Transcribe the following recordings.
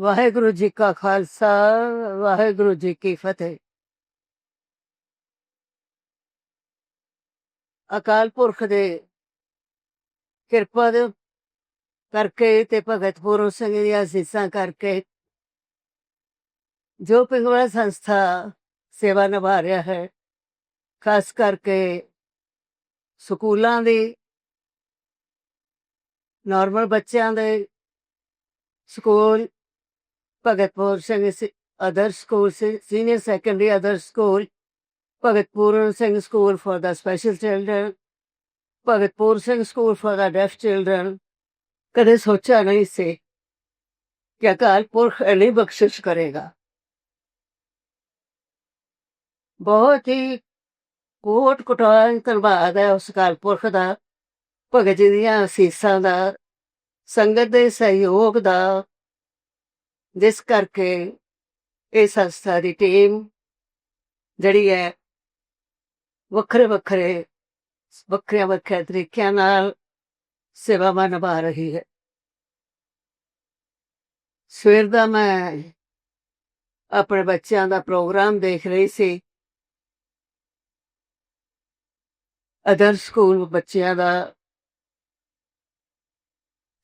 ਵਾਹਿਗੁਰੂ ਜੀ ਕਾ ਖਾਲਸਾ, ਵਾਹਿਗੁਰੂ ਜੀ ਕੀ ਫਤਿਹ। ਅਕਾਲ ਪੁਰਖ ਦੇ ਕਿਰਪਾ ਦੇ ਕਰਕੇ ਤੇ ਭਗਤ ਪੂਰਨ ਸਿੰਘ ਦੀਆਂ ਅਸੀਸਾਂ ਕਰਕੇ ਜੋ ਪਿੰਗਲਾ ਸੰਸਥਾ ਸੇਵਾ ਨਿਭਾ ਰਿਹਾ ਹੈ, ਖਾਸ ਕਰਕੇ ਸਕੂਲਾਂ ਦੀ ਨਾਰਮਲ ਬੱਚਿਆਂ ਦੇ ਸਕੂਲ ਭਗਤਪੁਰ ਸਿੰਘ ਸ- Adarsh school senior secondary Adarsh school Bhagat Puran Singh school for the special children Bhagat Singh school for the deaf children ਕਦੇ ਸੋਚਿਆ ਨਹੀਂ ਸੀ ਕਿ ਅਕਾਲ ਪੁਰਖ ਅਲੀ ਬਖਸ਼ਿਸ਼ ਕਰੇਗਾ ਬਹੁਤ ਹੀ ਕੋਟ ਕੋਟਾਂ ਧੰਨਵਾਦ ਹੈ ਉਸ ਕਾਲ ਪੁਰਖ ਦਾ ਭਗਤ ਜੀ ਦੀਆਂ ਅਸੀਸਾਂ ਦਾ ਸੰਗਤ ਦੇ ਸਹਿਯੋਗ ਦਾ ਜਿਸ ਕਰਕੇ ਇਹ ਸੰਸਥਾ ਦੀ ਟੀਮ ਜਿਹੜੀ ਹੈ ਵੱਖਰੇ ਵੱਖਰੇ ਵੱਖਰੇ ਵੱਖਰੇ ਤਰੀਕਿਆਂ ਨਾਲ ਸੇਵਾਵਾਂ ਨਿਭਾ ਰਹੀ ਹੈ। ਸਵੇਰ ਦਾ ਮੈਂ ਆਪਣੇ ਬੱਚਿਆਂ ਦਾ ਪ੍ਰੋਗਰਾਮ ਦੇਖ ਰਹੀ ਸੀ। ਅਦਰ ਸਕੂਲ ਬੱਚਿਆਂ ਦਾ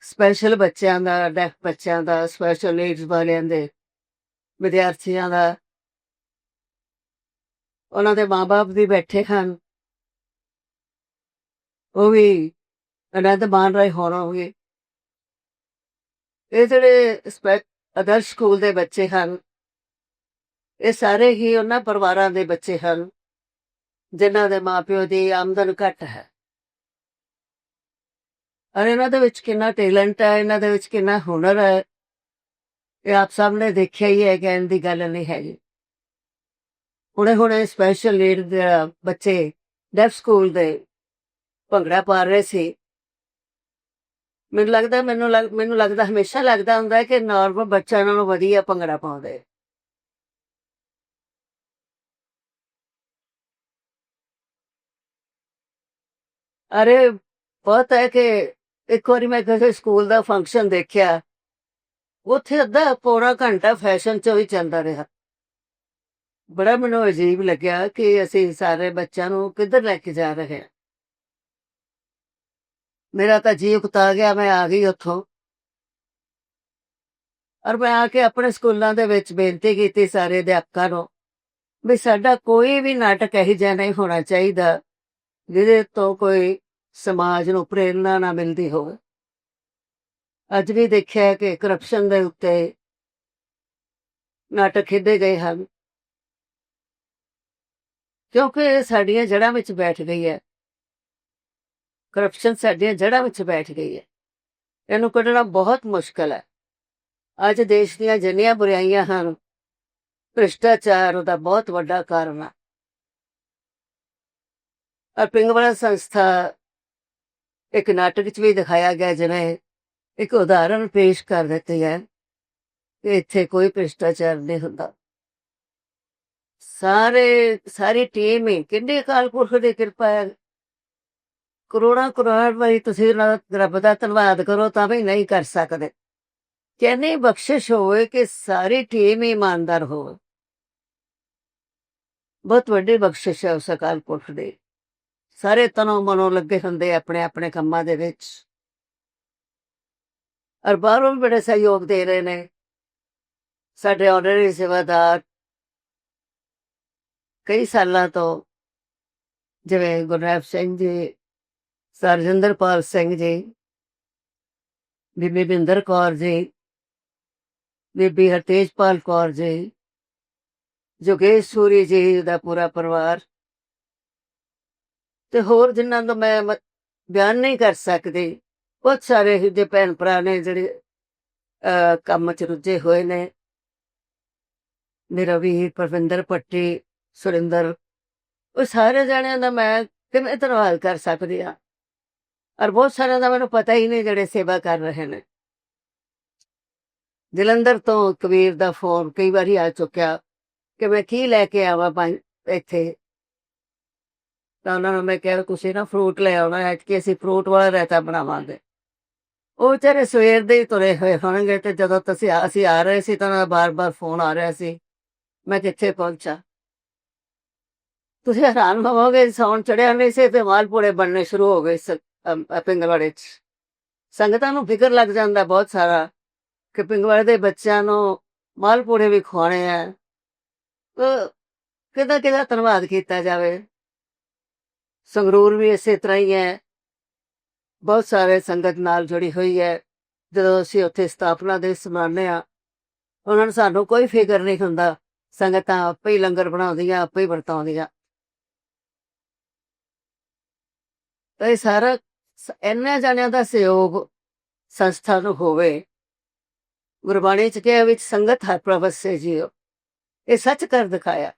ਸਪੈਸ਼ਲ ਬੱਚਿਆਂ ਦਾ ਡੈਫ ਬੱਚਿਆਂ ਦਾ ਸਪੈਸ਼ਲ ਨੀਡਸ ਵਾਲਿਆਂ ਦੇ, ਵਿਦਿਆਰਥੀਆਂ ਦਾ। ਉਹਨਾਂ ਦੇ ਮਾਪੇ ਵੀ ਬੈਠੇ ਹਨ। ਉਹ ਵੀ ਆਨੰਦ ਮਾਣ ਰਹੇ ਹੋਣਗੇ। ਇਹ ਜਿਹੜੇ ਸਪੈ ਅਦਰ ਸਕੂਲ ਦੇ ਬੱਚੇ ਹਨ, ਇਹ ਸਾਰੇ ਹੀ ਉਹਨਾਂ ਪਰਿਵਾਰਾਂ ਦੇ ਬੱਚੇ ਹਨ, ਜਿਨ੍ਹਾਂ ਦੇ ਮਾਪਿਓ ਦੀ ਆਮਦਨ ਘੱਟ ਹੈ। ਔਰ ਇਹਨਾਂ ਦੇ ਵਿੱਚ ਕਿੰਨਾ ਟੈਲੈਂਟ ਹੈ, ਇਹਨਾਂ ਦੇ ਵਿੱਚ ਕਿੰਨਾ ਹੁਨਰ ਹੈ। ਇਹ ਆਪ ਸਾਹਮਣੇ ਦੇਖਿਆ ਹੀ ਹੈ, ਕਹਿਣ ਦੀ ਗੱਲ ਨਹੀਂ ਹੈਗੀ। ਹੁਣੇ ਹੁਣੇ ਸਪੈਸ਼ਲ ਨੀਡ ਬੱਚੇ ਡੈਫ ਸਕੂਲ ਦੇ ਭੰਗੜਾ ਪਾ ਰਹੇ ਸੀ। ਮੈਨੂੰ ਲੱਗਦਾ, ਮੈਨੂੰ ਲੱਗ- ਮੈਨੂੰ ਲੱਗਦਾ, ਹਮੇਸ਼ਾ ਲੱਗਦਾ ਹੁੰਦਾ ਹੈ ਕਿ ਨਾਰਮਲ ਬੱਚਿਆਂ ਨਾਲੋਂ ਵਧੀਆ ਭੰਗੜਾ ਪਾਉਂਦੇ। ਅਰੇ, ਬਹੁਤ ਹੈ ਕਿ ਇੱਕ ਵਾਰੀ ਮੈਂ ਕਿਸੇ ਸਕੂਲ ਦਾ ਫੰਕਸ਼ਨ ਦੇਖਿਆ, ਉੱਥੇ ਅੱਧਾ ਪੌੜਾ ਘੰਟਾ ਫੈਸ਼ਨ ਚ ਹੀ ਚੱਲਦਾ ਰਿਹਾ। ਬੜਾ ਮੈਨੂੰ ਅਜੀਬ ਲੱਗਿਆ ਕਿ ਅਸੀਂ ਸਾਰੇ ਬੱਚਿਆਂ ਨੂੰ ਕਿੱਧਰ ਲੈ ਕੇ ਜਾ ਰਹੇ ਹਾਂ। ਮੇਰਾ ਤਾਂ ਜੀਵ ਉਕਤਾ ਗਿਆ, ਮੈਂ ਆ ਗਈ ਉੱਥੋਂ। ਔਰ ਮੈਂ ਆ ਕੇ ਆਪਣੇ ਸਕੂਲਾਂ ਦੇ ਵਿੱਚ ਬੇਨਤੀ ਕੀਤੀ ਸਾਰੇ ਅਧਿਆਪਕਾਂ ਨੂੰ ਵੀ ਸਾਡਾ ਕੋਈ ਵੀ ਨਾਟਕ ਇਹੋ ਜਿਹਾ ਨਹੀਂ ਹੋਣਾ ਚਾਹੀਦਾ, ਜਿਹਦੇ ਤੋਂ ਕੋਈ ਸਮਾਜ ਨੂੰ ਪ੍ਰੇਰਣਾ ਨਾ ਮਿਲਦੀ ਹੋਵੇ। ਅੱਜ ਵੀ ਦੇਖਿਆ ਕਿ ਕਰਪਸ਼ਨ ਦੇ ਉੱਤੇ ਨਾਟਕ ਖੇਡੇ ਗਏ ਹਨ। ਕਿਉਂਕਿ ਇਹ ਸਾਡੀਆਂ ਜੜ੍ਹਾਂ ਵਿੱਚ ਬੈਠ ਗਈ ਹੈ। ਕਰਪਸ਼ਨ ਸਾਡੀਆਂ ਜੜ੍ਹਾਂ ਵਿੱਚ ਬੈਠ ਗਈ ਹੈ। ਇਹਨੂੰ ਕੱਢਣਾ ਬਹੁਤ ਮੁਸ਼ਕਲ ਹੈ। ਅੱਜ ਦੇਸ਼ ਦੀਆਂ ਜਿੰਨੀਆਂ ਬੁਰਾਈਆਂ ਹਨ, ਭ੍ਰਿਸ਼ਟਾਚਾਰ ਉਹਦਾ ਬਹੁਤ ਵੱਡਾ ਕਾਰਨ ਹੈ ਔਰ ਪਿੰਗਵਾਲਾ ਸੰਸਥਾ ਇੱਕ ਨਾਟਕ 'ਚ ਵੀ ਦਿਖਾਇਆ ਗਿਆ ਜਿਵੇਂ ਇੱਕ ਉਦਾਹਰਣ ਪੇਸ਼ ਕਰ ਦਿੱਤੇ ਹੈ ਕਿ ਇੱਥੇ ਕੋਈ ਭ੍ਰਿਸ਼ਟਾਚਾਰ ਨਹੀਂ ਹੁੰਦਾ। ਸਾਰੇ, ਸਾਰੀ ਟੀਮ ਹੀ, ਕਿੰਨੇ ਅਕਾਲ ਪੁਰਖ ਦੀ ਕਿਰਪਾ ਹੈ। ਕਰੋੜਾਂ ਕਰੋੜਾਂ ਵਾਰੀ ਤੁਸੀਂ ਰ- ਰੱਬ ਦਾ ਧੰਨਵਾਦ ਕਰੋ, ਤਾਂ ਵੀ ਨਹੀਂ ਕਰ ਸਕਦੇ। ਕਿੰਨੀ ਬਖਸ਼ਿਸ਼ ਹੋਵੇ ਕਿ ਸਾਰੀ ਟੀਮ ਹੀ ਇਮਾਨਦਾਰ ਹੋਵੇ। ਬਹੁਤ ਵੱਡੀ ਬਖਸ਼ਿਸ਼ ਹੈ ਉਸ ਅਕਾਲ ਪੁਰਖ ਦੀ। ਸਾਰੇ ਤਨੋਂ ਮਨੋਂ ਲੱਗੇ ਹੁੰਦੇ ਆਪਣੇ ਆਪਣੇ ਕੰਮਾਂ ਦੇ ਵਿੱਚ। ਔਰ ਬਾਹਰੋਂ ਵੀ ਬੜੇ ਸਹਿਯੋਗ ਦੇ ਰਹੇ ਨੇ। ਸਾਡੇ ਆਨਰਰੀ ਸੇਵਾਦਾਰ ਕਈ ਸਾਲਾਂ ਤੋਂ ਜਿਵੇਂ ਗੁਰਨੈਬ ਸਿੰਘ ਜੀ ਸਰਜਿੰਦਰਪਾਲ ਸਿੰਘ ਜੀ, ਬੀਬੀ ਬਿੰਦਰ ਕੌਰ ਜੀ, ਬੀਬੀ ਹਰਤੇਜਪਾਲ ਕੌਰ ਜੀ, ਜੋਗੇਸ਼ ਸੂਰੀ ਜੀ ਦਾ ਪੂਰਾ ਪਰਿਵਾਰ ਤੇ ਹੋਰ ਜਿਨ੍ਹਾਂ ਦਾ ਮੈਂ ਬਿਆਨ ਨਹੀਂ ਕਰ ਸਕਦੀ, ਬਹੁਤ ਸਾਰੇ ਇਹੋ ਜਿਹੇ ਭੈਣ ਭਰਾ ਨੇ ਜਿਹੜੇ ਕੰਮ ਚ ਰੁੱਝੇ ਹੋਏ ਨੇ। ਮੇਰਾ ਵੀਰ ਪਰਵਿੰਦਰ ਪੱਟੀ, ਸੁਰਿੰਦਰ, ਉਹ ਸਾਰੇ ਜਣਿਆਂ ਦਾ ਮੈਂ ਕਿਵੇਂ ਧੰਨਵਾਦ ਕਰ ਸਕਦੀ ਆ ਔਰ ਬਹੁਤ ਸਾਰਿਆਂ ਦਾ ਮੈਨੂੰ ਪਤਾ ਹੀ ਨਹੀਂ ਜਿਹੜੇ ਸੇਵਾ ਕਰ ਰਹੇ ਨੇ। ਜਲੰਧਰ ਤੋਂ ਕਬੀਰ ਦਾ ਫੋਨ ਕਈ ਵਾਰੀ ਆ ਚੁੱਕਿਆ ਕਿ ਮੈਂ ਕੀ ਲੈ ਕੇ ਆਵਾਂ ਇੱਥੇ? ਤਾਂ ਉਹਨਾਂ ਨੂੰ ਮੈਂ ਕਿਹਾ ਤੁਸੀਂ ਨਾ ਫਰੂਟ ਲੈ ਆਉਣਾ ਹੈ ਕੇ ਅਸੀਂ ਫਰੂਟ ਵਾਲਾ ਰਾਇਤਾ ਬਣਾਵਾਂਗੇ। ਉਹ ਵਿਚਾਰੇ ਸਵੇਰ ਦੇ ਹੀ ਤੁਰੇ ਹੋਏ ਹੋਣਗੇ ਤੇ ਜਦੋਂ ਤੁਸੀਂ ਅਸੀਂ ਆ ਰਹੇ ਸੀ ਤਾਂ ਉਹਨਾਂ ਦਾ ਬਾਰ-ਬਾਰ ਫੋਨ ਆ ਰਿਹਾ ਸੀ। ਮੈਂ ਕਿੱਥੇ ਪਹੁੰਚਾ? ਤੁਸੀਂ ਹੈਰਾਨ ਹੋਵੋਗੇ ਸੌਣ ਚੜਿਆ ਨਹੀਂ ਸੀ ਤੇ ਮਾਲਪੂੜੇ ਬਣਨੇ ਸ਼ੁਰੂ ਹੋ ਗਏ ਸ- ਪਿੰਗਲਵਾੜੇ 'ਚ। ਸੰਗਤਾਂ ਨੂੰ ਫਿਕਰ ਲੱਗ ਜਾਂਦਾ ਬਹੁਤ ਸਾਰਾ ਕਿ ਪਿੰਗਲਵਾੜੇ ਦੇ ਬੱਚਿਆਂ ਨੂੰ ਮਾਲਪੂੜੇ ਵੀ ਖਵਾਉਣੇ ਆ। ਤਾਂ ਕਿਹਦਾ ਕਿਹਦਾ ਧੰਨਵਾਦ ਕੀਤਾ ਜਾਵੇ। ਸੰਗਰੂਰ ਵੀ ਇਸੇ ਤਰ੍ਹਾਂ ਹੀ ਹੈ। ਬਹੁਤ ਸਾਰੇ ਸੰਗਤ ਨਾਲ ਜੁੜੀ ਹੋਈ ਹੈ। ਜਦੋਂ ਅਸੀਂ ਉੱਥੇ ਸਥਾਪਨਾ ਦੇ ਸਮਾਨੇ ਆ ਉਹਨਾਂ ਨੂੰ ਸਾਨੂੰ ਕੋਈ ਫਿਕਰ ਨਹੀਂ ਹੁੰਦਾ। ਸੰਗਤਾਂ ਆਪੇ ਹੀ ਲੰਗਰ ਬਣਾਉਂਦੀਆਂ, ਆਪੇ ਹੀ ਵਰਤਾਉਂਦੀਆਂ। ਤਾਂ ਇਹ ਸਾਰਾ ਸ- ਇੰਨੇ ਜਾਣਿਆਂ ਦਾ ਸਹਿਯੋਗ ਸੰਸਥਾ ਨੂੰ ਹੋਵੇ। ਗੁਰਬਾਣੀ ਚ ਕਿਹਾ ਵਿੱਚ ਸੰਗਤ ਹਰ ਪ੍ਰਭਤ ਸੇ ਜੀਓ ਇਹ ਸੱਚ ਕਰ ਦਿਖਾਇਆ।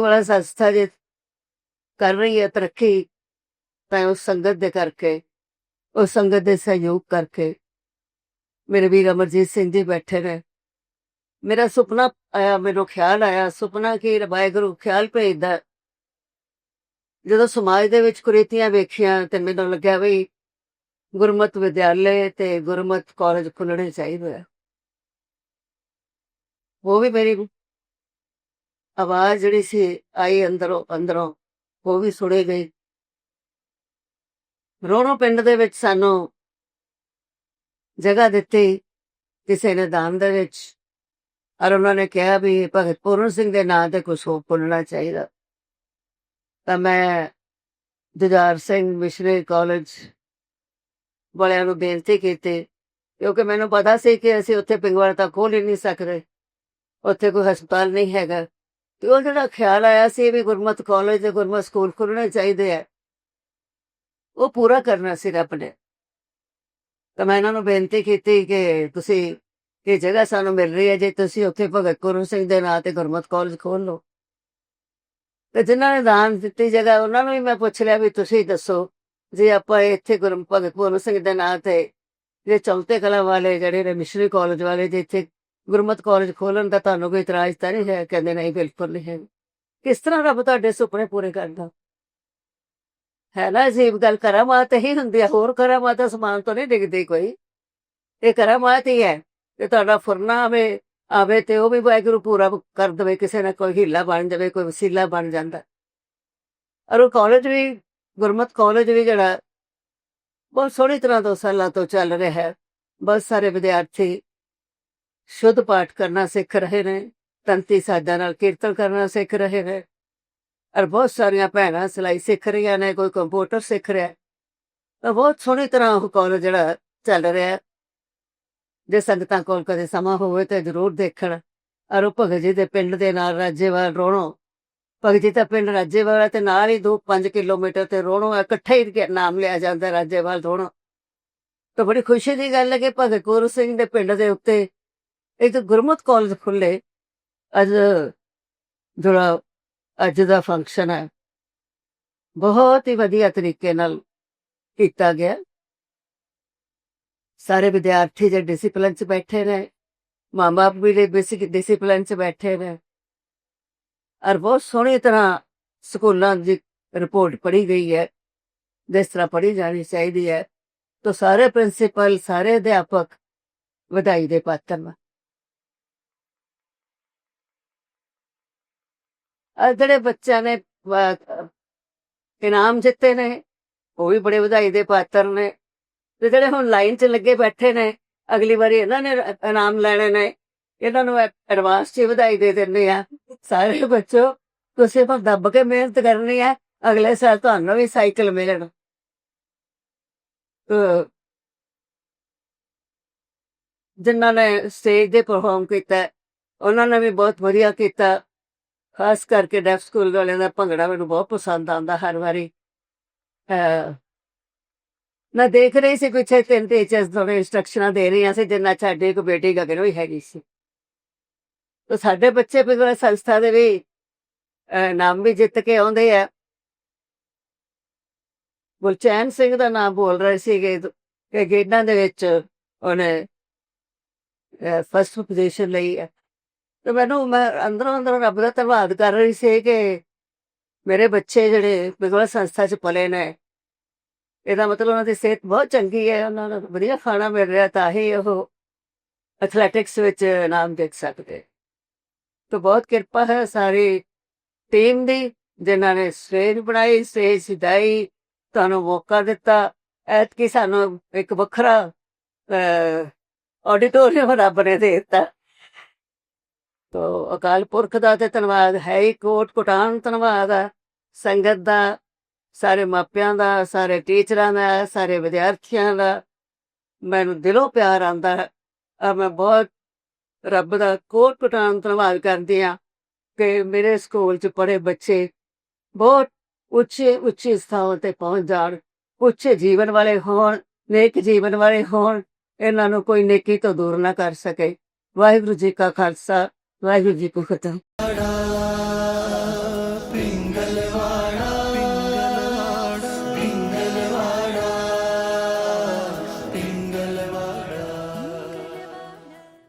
ਵਾਲਾ ਸੰਸਥਾ ਜੇ ਕਰ ਰਹੀ ਹੈ ਤਰੱਕੀ ਤਾਂ ਉਸ ਸੰਗਤ ਦੇ ਕਰਕੇ, ਉਸ ਸੰਗਤ ਦੇ ਸਹਿਯੋਗ ਕਰਕੇ। ਮੇਰੇ ਵੀਰ ਅਮਰਜੀਤ ਸਿੰਘ ਜੀ ਬੈਠੇ ਨੇ। ਮੇਰਾ ਸੁਪਨਾ ਆਇਆ, ਮੈਨੂੰ ਖਿਆਲ ਆਇਆ, ਸੁਪਨਾ ਕਿ ਵਾਹਿਗੁਰੂ ਖਿਆਲ ਭੇਜਦਾ ਜਦੋਂ ਸਮਾਜ ਦੇ ਵਿੱਚ ਕੁਰੀਤੀਆਂ ਵੇਖੀਆਂ ਤੇ ਮੈਨੂੰ ਲੱਗਿਆ ਵੀ ਗੁਰਮਤ ਵਿਦਿਆਲੇ ਤੇ ਗੁਰਮਤ ਕਾਲਜ ਖੁੱਲਣੇ ਚਾਹੀਦੇ ਆ। ਉਹ ਵੀ ਮੇਰੀ ਆਵਾਜ਼ ਜਿਹੜੀ ਸੀ, ਆਈ ਅੰਦਰੋਂ ਅੰਦਰੋਂ। ਉਹ ਵੀ ਸੁੜੇ ਗਏ। ਰੋਣੋ ਪਿੰਡ ਦੇ ਵਿੱਚ ਸਾਨੂੰ ਜਗ੍ਹਾ ਦਿੱਤੀ ਕਿਸੇ ਨੇ ਦਾਨ ਦੇ ਵਿੱਚ ਔਰ ਉਹਨਾਂ ਨੇ ਕਿਹਾ ਵੀ ਭਗਤ ਪੂਰਨ ਸਿੰਘ ਦੇ ਨਾਂ ਤੇ ਕੁਝ ਹੋ ਪੁੰਨਣਾ ਚਾਹੀਦਾ। ਤਾਂ ਮੈਂ ਜੁਝਾਰ ਸਿੰਘ ਮਿਸ਼ਨਰੀ ਕਾਲਜ ਵਾਲਿਆਂ ਨੂੰ ਬੇਨਤੀ ਕੀਤੀ ਕਿਉਂਕਿ ਮੈਨੂੰ ਪਤਾ ਸੀ ਕਿ ਅਸੀਂ ਉੱਥੇ ਪਿੰਗਵਾੜਾ ਤਾਂ ਖੋਲ ਹੀ ਨਹੀਂ ਸਕਦੇ। ਉੱਥੇ ਕੋਈ ਹਸਪਤਾਲ ਨਹੀਂ ਹੈਗਾ। ਤੇ ਉਹ ਜਿਹੜਾ ਖਿਆਲ ਆਇਆ ਸੀ ਵੀ ਗੁਰਮਤ ਕਾਲਜ ਤੇ ਗੁਰਮਤ ਸਕੂਲ ਖੁੱਲਣੇ ਚਾਹੀਦੇ ਆ। ਉਹ ਪੂਰਾ ਕਰਨਾ ਸੀ ਰੱਬ ਨੇ। ਤਾਂ ਮੈਂ ਇਹਨਾਂ ਨੂੰ ਬੇਨਤੀ ਕੀਤੀ ਕਿ ਤੁਸੀਂ ਇਹ ਜਗ੍ਹਾ ਸਾਨੂੰ ਮਿਲ ਰਹੀ ਹੈ, ਜੇ ਤੁਸੀਂ ਉੱਥੇ ਭਗਤ ਪੂਰਨ ਸਿੰਘ ਦੇ ਨਾਂ ਤੇ ਗੁਰਮਤ ਕਾਲਜ ਖੋਲ ਲਓ। ਤੇ ਜਿਨ੍ਹਾਂ ਨੇ ਦਾਨ ਦਿੱਤੀ ਜਗ੍ਹਾ, ਉਹਨਾਂ ਨੂੰ ਵੀ ਮੈਂ ਪੁੱਛ ਲਿਆ ਵੀ ਤੁਸੀਂ ਦੱਸੋ, ਜੇ ਆਪਾਂ ਇੱਥੇ ਗੁਰਮ, ਭਗਤ ਪੂਰਨ ਸਿੰਘ ਦੇ ਨਾਂ ਤੇ, ਜੇ ਚੌਂਤੇ ਕਲਾ ਵਾਲੇ, ਜਿਹੜੇ ਨੇ ਮਿਸ਼ਨਰੀ ਕਾਲਜ ਵਾਲੇ, ਜੇ ਇੱਥੇ ਗੁਰਮਤ ਕਾਲਜ ਖੋਲਣ ਦਾ ਤੁਹਾਨੂੰ ਕੋਈ ਇਤਰਾਜ਼ ਤਾਂ ਨਹੀਂ ਹੈ? ਕਹਿੰਦੇ ਨਹੀਂ, ਬਿਲਕੁਲ ਨਹੀਂ ਹੈ ਕਿਸ ਤਰ੍ਹਾਂ ਰੱਬ ਤੁਹਾਡੇ ਸੁਪਨੇ ਪੂਰੇ ਕਰਦਾ? ਹੈ ਨਾ, ਅਜੀਬ ਗੱਲ ਕਰਾਮਾਤ ਹੀ ਹੁੰਦੀ ਹੈ ਹੋਰ ਕਰਾਮਾਤ ਸਮਾਨ ਤੋਂ ਨਹੀਂ ਡਿੱਗਦੀ ਕੋਈ। ਇਹ ਕਰਾਮਾਤ ਹੀ ਹੈ। ਤੇ ਤੁਹਾਡਾ ਫੁਰਨਾ ਆਵੇ ਆਵੇ ਤੇ ਉਹ ਵੀ ਵਾਹਿਗੁਰੂ ਪੂਰਾ ਕਰ ਦੇਵੇ। ਕਿਸੇ ਨਾ ਕੋਈ ਹੀਲਾ ਬਣ ਜਾਵੇ, ਕੋਈ ਵਸੀਲਾ ਬਣ ਜਾਂਦਾ। ਔਰ ਉਹ ਕਾਲਜ ਵੀ, ਗੁਰਮਤ ਕਾਲਜ ਵੀ ਜਿਹੜਾ ਬਹੁਤ ਸੋਹਣੀ ਤਰ੍ਹਾਂ ਦੋ ਸਾਲਾਂ ਤੋਂ ਚੱਲ ਰਿਹਾ ਹੈ। ਬਹੁਤ ਸਾਰੇ ਵਿਦਿਆਰਥੀ ਸ਼ੁੱਧ ਪਾਠ ਕਰਨਾ ਸਿੱਖ ਰਹੇ ਨੇ ਤੰਤੀ ਸਾਜਾਂ ਨਾਲ ਕੀਰਤਨ ਕਰਨਾ ਸਿੱਖ ਰਹੇ ਨੇ। ਔਰ ਬਹੁਤ ਸਾਰੀਆਂ ਭੈਣਾਂ ਸਿਲਾਈ ਸਿੱਖ ਰਹੀਆਂ ਨੇ ਕੋਈ ਕੰਪਿਊਟਰ ਸਿੱਖ ਰਿਹਾ। ਤਾਂ ਬਹੁਤ ਸੋਹਣੀ ਤਰ੍ਹਾਂ ਉਹ ਕਾਲਜ ਜਿਹੜਾ ਚੱਲ ਰਿਹਾ ਜੇ ਸੰਗਤਾਂ ਕੋਲ ਕਦੇ ਸਮਾਂ ਹੋਵੇ ਤਾਂ ਜ਼ਰੂਰ ਦੇਖਣ। ਔਰ ਉਹ ਭਗਤ ਜੀ ਦੇ ਪਿੰਡ ਦੇ ਨਾਲ ਰਾਜੇਵਾਲ ਰੋਣੋ। ਭਗਤ ਜੀ ਦਾ ਪਿੰਡ ਰਾਜੇਵਾਲ ਹੈ ਤੇ ਨਾਲ ਹੀ 2-5 ਕਿਲੋਮੀਟਰ ਤੇ ਰੋਣੋ ਹੈ, ਇਕੱਠਾ ਹੀ ਨਾਮ ਲਿਆ ਜਾਂਦਾ ਰਾਜੇਵਾਲ ਰੋਣੋ। ਤਾਂ ਬੜੀ ਖੁਸ਼ੀ ਦੀ ਗੱਲ ਹੈ ਕਿ ਭਗਤ ਗੁਰੂ ਸਿੰਘ ਦੇ ਪਿੰਡ ਦੇ ਉੱਤੇ ਇੱਕ ਗੁਰਮਤ ਕਾਲਜ ਖੁੱਲੇ ਅੱਜ ਜਿਹੜਾ ਅੱਜ ਦਾ ਫੰਕਸ਼ਨ ਹੈ। ਬਹੁਤ ਹੀ ਵਧੀਆ ਤਰੀਕੇ ਨਾਲ ਕੀਤਾ ਗਿਆ। ਸਾਰੇ ਵਿਦਿਆਰਥੀ ਜਿਹੜੇ ਡਿਸਪਲਿਨ 'ਚ ਬੈਠੇ ਨੇ, ਮਾਂ-ਬਾਪ ਵੀ ਦੇ ਬੇਸਿਕ ਡਿਸਪਲਿਨ 'ਚ ਬੈਠੇ ਨੇ, ਔਰ ਬਹੁਤ ਸੋਹਣੀ ਤਰ੍ਹਾਂ ਸਕੂਲਾਂ ਦੀ ਰਿਪੋਰਟ ਪੜ੍ਹੀ ਗਈ ਹੈ, ਜਿਸ ਤਰ੍ਹਾਂ ਪੜ੍ਹੀ ਜਾਣੀ ਚਾਹੀਦੀ ਹੈ। ਤਾਂ ਸਾਰੇ ਪ੍ਰਿੰਸੀਪਲ ਸਾਰੇ ਅਧਿਆਪਕ ਵਧਾਈ ਦੇ ਪਾਤਰ ਨੇ। ਜਿਹੜੇ ਬੱਚਿਆਂ ਨੇ ਇਨਾਮ ਜਿੱਤੇ ਨੇ ਉਹ ਵੀ ਬੜੇ ਵਧਾਈ ਦੇ ਪਾਤਰ ਨੇ। ਤੇ ਜਿਹੜੇ ਹੁਣ ਲਾਈਨ 'ਚ ਲੱਗੇ ਬੈਠੇ ਨੇ ਅਗਲੀ ਵਾਰੀ ਇਹਨਾਂ ਨੇ ਇਨਾਮ ਲੈਣੇ ਨੇ ਇਹਨਾਂ ਨੂੰ ਐਡਵਾਂਸ 'ਚ ਵਧਾਈ ਦੇ ਦਿੰਦੇ ਆ। ਸਾਰੇ ਬੱਚੋ ਤੁਸੀਂ ਪਰ ਦੱਬ ਕੇ ਮਿਹਨਤ ਕਰਨੀ ਹੈ ਅਗਲੇ ਸਾਲ ਤੁਹਾਨੂੰ ਵੀ ਸਾਈਕਲ ਮਿਲਣ। ਅਹ, ਜਿਨ੍ਹਾਂ ਨੇ ਸਟੇਜ ਦੇ ਪਰਫਾਰਮ ਕੀਤਾ ਉਹਨਾਂ ਨੇ ਵੀ ਬਹੁਤ ਵਧੀਆ ਕੀਤਾ। ਖਾਸ ਕਰਕੇ ਡੈਫ ਸਕੂਲ ਵਾਲਿਆਂ ਦਾ ਭੰਗੜਾ ਮੈਨੂੰ ਬਹੁਤ ਪਸੰਦ ਆਉਂਦਾ ਹਰ ਵਾਰੀ। ਅਹ, ਦੇਖ ਰਹੀ ਸੀ ਪਿੱਛੇ ਤਿੰਨ ਟੀਚਰਸ ਦੋਨੇ ਇੰਸਟਰਕਸ਼ਨਾਂ ਦੇ ਰਹੀਆਂ ਸੀ ਜਿੰਨਾ ਸਾਡੀ ਇੱਕ ਬੇਟੀ ਗਗਨ ਹੋਈ ਹੈਗੀ ਸੀ। ਤਾਂ ਸਾਡੇ ਬੱਚੇ ਪਿਛਲੇ ਸੰਸਥਾ ਦੇ ਵੀ ਨਾਮ ਵੀ ਜਿੱਤ ਕੇ ਆਉਂਦੇ ਆ। ਗੁਲਚੈਨ ਸਿੰਘ ਦਾ ਨਾਮ ਬੋਲ ਰਹੇ ਸੀਗੇ ਕਿ ਗੇਡਾਂ ਦੇ ਵਿੱਚ ਉਹਨੇ ਫਸਟ ਪੋਜੀਸ਼ਨ ਲਈ ਹੈ ਤੇ ਮੈਨੂੰ, ਮੈਂ ਅੰਦਰੋਂ ਅੰਦਰੋਂ ਰੱਬ ਦਾ ਧੰਨਵਾਦ ਕਰ ਰਹੀ ਸੀ ਕਿ ਮੇਰੇ ਬੱਚੇ ਜਿਹੜੇ ਬਿਗਵਾ ਸੰਸਥਾ ਚ ਪਲੇ ਨੇ। ਇਹਦਾ ਮਤਲਬ ਉਹਨਾਂ ਦੀ ਸਿਹਤ ਬਹੁਤ ਚੰਗੀ ਹੈ, ਉਹਨਾਂ ਨੂੰ ਵਧੀਆ ਖਾਣਾ ਮਿਲ ਰਿਹਾ, ਤਾਂ ਹੀ ਉਹ ਐਥਲੈਟਿਕਸ ਵਿੱਚ ਨਾਮ ਦੇਖ ਸਕਦੇ। ਤਾਂ ਬਹੁਤ ਕਿਰਪਾ ਹੈ ਸਾਰੀ ਟੀਮ ਦੀ, ਜਿਨ੍ਹਾਂ ਨੇ ਸਟੇਜ ਬਣਾਈ ਸਟੇਜ ਸਜਾਈ, ਤੁਹਾਨੂੰ ਮੌਕਾ ਦਿੱਤਾ। ਐਤਕੀ ਸਾਨੂੰ ਇੱਕ ਵੱਖਰਾ ਆਡੀਟੋਰੀਅਮ ਰੱਬ ਨੇ ਦੇ ਦਿੱਤਾ। ਤੋ ਅਕਾਲ ਪੁਰਖ ਦਾ ਤੇ ਧੰਨਵਾਦ ਹੈ ਹੀ, ਕੋਟ ਕੋਟਾਨ ਧੰਨਵਾਦ ਆ। ਸੰਗਤ ਦਾ, ਸਾਰੇ ਮਾਪਿਆਂ ਦਾ, ਸਾਰੇ ਟੀਚਰਾਂ ਦਾ, ਸਾਰੇ ਵਿਦਿਆਰਥੀਆਂ ਦਾ। ਮੈਨੂੰ ਦਿਲੋਂ ਪਿਆਰ ਆਂਦਾ ਆ ਮੈਂ ਬਹੁਤ ਰੱਬ ਦਾ ਕੋਟ ਕੋਟਾਨ ਧੰਨਵਾਦ ਕਰਦੀ ਆ ਕਿ ਮੇਰੇ ਸਕੂਲ ਚ ਪੜ੍ਹੇ ਬੱਚੇ ਬਹੁਤ ਉੱਚੇ ਉੱਚੇ ਸਥਾਨਾਂ ਤੇ ਪਹੁੰਚ ਜਾਣ। ਉੱਚੇ ਜੀਵਨ ਵਾਲੇ ਹੋਣ, ਨੇਕ ਜੀਵਨ ਵਾਲੇ ਹੋਣ। ਇਹਨਾਂ ਨੂੰ ਕੋਈ ਨੇਕੀ ਤੋਂ ਦੂਰ ਨਾ ਕਰ ਸਕੇ। ਵਾਹਿਗੁਰੂ ਜੀ ਕਾ ਖਾਲਸਾ। ਵਾਹਿਗੁਰੂ ਜੀ ਕੀ ਫਤਿਹ